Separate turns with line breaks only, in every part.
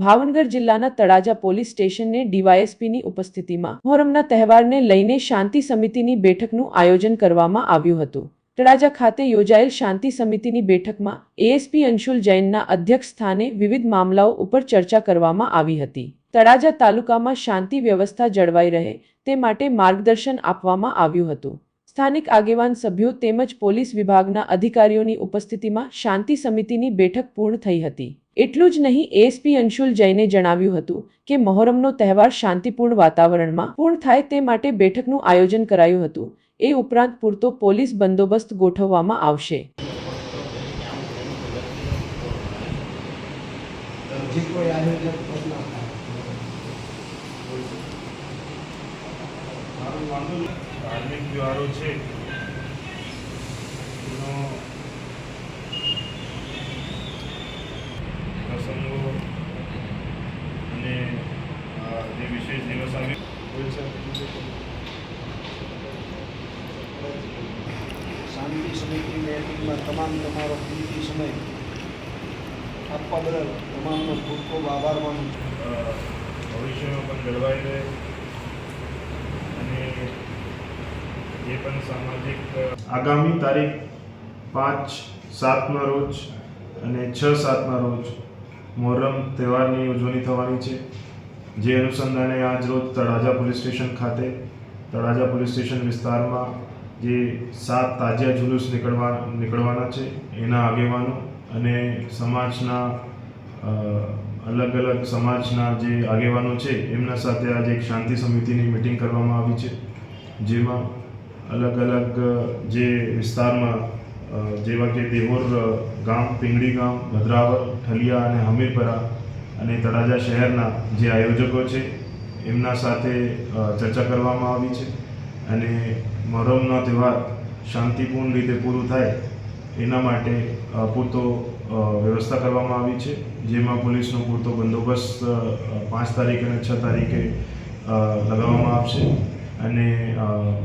ભાવનગર જિલ્લાના તળાજા પોલીસ સ્ટેશનને ડીવાયએસપીની ઉપસ્થિતિમાં મોહરમના તહેવારને લઈને શાંતિ સમિતિની બેઠકનું આયોજન કરવામાં આવ્યું હતું. તળાજા ખાતે યોજાયેલ શાંતિ સમિતિની બેઠકમાં એએસપી અંશુલ જૈનના અધ્યક્ષ સ્થાને વિવિધ મામલાઓ ઉપર ચર્ચા કરવામાં આવી હતી. તળાજા તાલુકામાં શાંતિ વ્યવસ્થા જળવાઈ રહે તે માટે માર્ગદર્શન આપવામાં આવ્યું હતું. સ્થાનિક આગેવાન સભ્યો તેમજ પોલીસ વિભાગના અધિકારીઓની ઉપસ્થિતિમાં શાંતિ સમિતિની બેઠક પૂર્ણ થઈ હતી. એટલું જ નહીં એએસપી અંશુલ જૈને જણાવ્યું હતું કે મહોરમનો તહેવાર શાંતિપૂર્ણ વાતાવરણમાં પૂર્ણ થાય તે માટે બેઠકનું આયોજન કરાયું હતું. એ ઉપરાંત પૂરતો પોલીસ બંદોબસ્ત ગોઠવવામાં આવશે.
જે કોઈ આયોજક
મારું ધાર્મિક વ્યવહારો છે. એનો પ્રસંગો અને જે વિશેષ દિવસ આવે
શાંતિ સમિતિ મેટિંગમાં તમામ તમારો કિંમતી સમય આપવા બદલ તમામનો ખૂબ ખૂબ આભાર માનું
ભવિષ્યમાં પણ જળવાઈ રહે અને એ પણ સામાજિક આગામી તારીખ પાંચ સાતના રોજ અને છ સાતના રોજ મોહરમ તહેવારની ઉજવણી થવાની છે. જે અનુસંધાને આજ રોજ તળાજા પોલીસ સ્ટેશન ખાતે, તળાજા પોલીસ સ્ટેશન વિસ્તારમાં જે સાત તાજિયા જુલુસ નીકળવા, નીકળવાના છે એના આગેવાનો અને સમાજના અલગ અલગ સમાજના જે આગેવાનો છે એમના સાથે આજે એક શાંતિ સમિતિની મિટિંગ કરવામાં આવી છે. જેમાં અલગ અલગ જે વિસ્તારમાં જેવા કે દેહોર ગામ, પિંગળી ગામ ભદ્રાવર ઠલિયા અને હમીરપરા અને તળાજા શહેરના જે આયોજકો છે, એમના સાથે ચર્ચા કરવામાં આવી છે. અને મહોરમનો તહેવાર શાંતિપૂર્ણ રીતે પૂરું થાય, એના માટે પૂરતો વ્યવસ્થા કરવામાં આવી છે. જેમાં પોલીસનો પૂરતો બંદોબસ્ત પાંચ તારીખ અને છ તારીખે લગાવવામાં આવશે. અને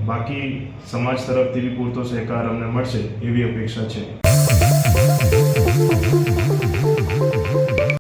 બાકી સમાજ તરફથી પૂરતો સહકાર અમને મળશે એવી અપેક્ષા છે.